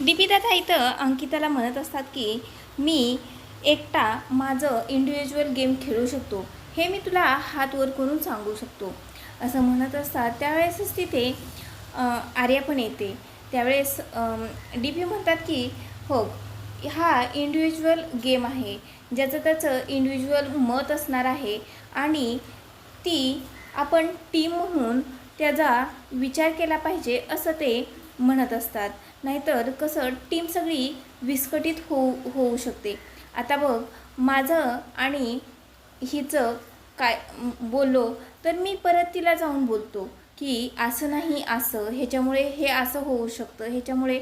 दीपिदादा इथं अंकिताला म्हणत असतात की मी एकटा माझं इंडिव्हिज्युअल गेम खेळू शकतो. हे मी तुला हात वर करून सांगू शकतो. असं म्हणत असतात. त्यावेळेसच तिथे आर्या पण येते. त्यावेळेस डी पी म्हणतात की हो हा इंडिव्हिज्युअल गेम आहे. ज्याचं त्याचं इंडिव्हिज्युअल मत असणार आहे आणि ती आपण टीम म्हणून त्याचा विचार केला पाहिजे असं ते म्हणत असतात. नाहीतर कसं टीम सगळी विस्कटीत होऊ होऊ शकते. आता बघ माझं आणि हिचं काय बोललो तर मी परत तिला जाऊन बोलतो की असं नाही असं. ह्याच्यामुळे हे असं होऊ शकतं. ह्याच्यामुळे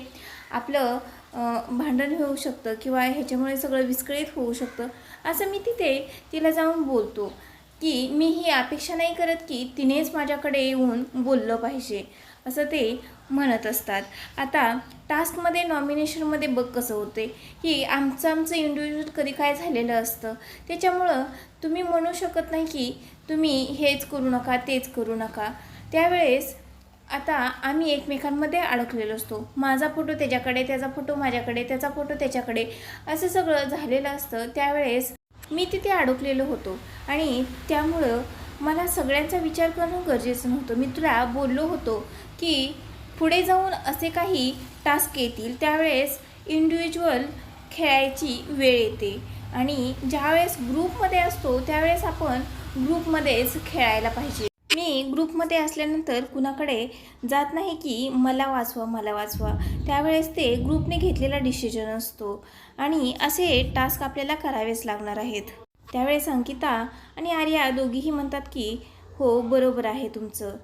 आपलं भांडण होऊ शकतं किंवा ह्याच्यामुळे सगळं विस्कळीत होऊ शकतं. असं मी तिथे तिला जाऊन बोलतो. की मी ही अपेक्षा नाही करत की तिनेच माझ्याकडे येऊन बोललं पाहिजे असं ते म्हणत असतात. आता टास्कमध्ये नॉमिनेशनमध्ये बघ कसं होते की आमचं आमचं इंडिव्हिज्युअल कधी काय झालेलं असतं. त्याच्यामुळं तुम्ही म्हणू शकत नाही की तुम्ही हेच करू नका तेच करू नका. त्यावेळेस आता आम्ही एकमेकांमध्ये अडकलेलो असतो. माझा फोटो त्याच्याकडे त्याचा फोटो माझ्याकडे त्याचा फोटो त्याच्याकडे असं सगळं झालेलं असतं. त्यावेळेस मी तिथे अडकलेलो होतो. आणि त्यामुळं मला सगळ्यांचा विचार करणं गरजेचं नव्हतं. मी तुला बोललो होतो की पुढे जाऊन असे काही टास्क येतील त्यावेळेस इंडिव्हिज्युअल खेळायची वेळ येते. आणि ज्यावेळेस ग्रुपमध्ये असतो त्यावेळेस आपण ग्रुपमध्येच खेळायला पाहिजे. मी ग्रुपमध्ये असल्यानंतर कुणाकडे जात नाही की मला वाचवा मला वाचवा. त्यावेळेस ते ग्रुपने घेतलेला डिसिजन असतो आणि असे टास्क आपल्याला करावेच लागणार आहेत. त्यावेळेस अंकिता आणि आर्या दोघीही म्हणतात की हो बरोबर आहे तुमचं.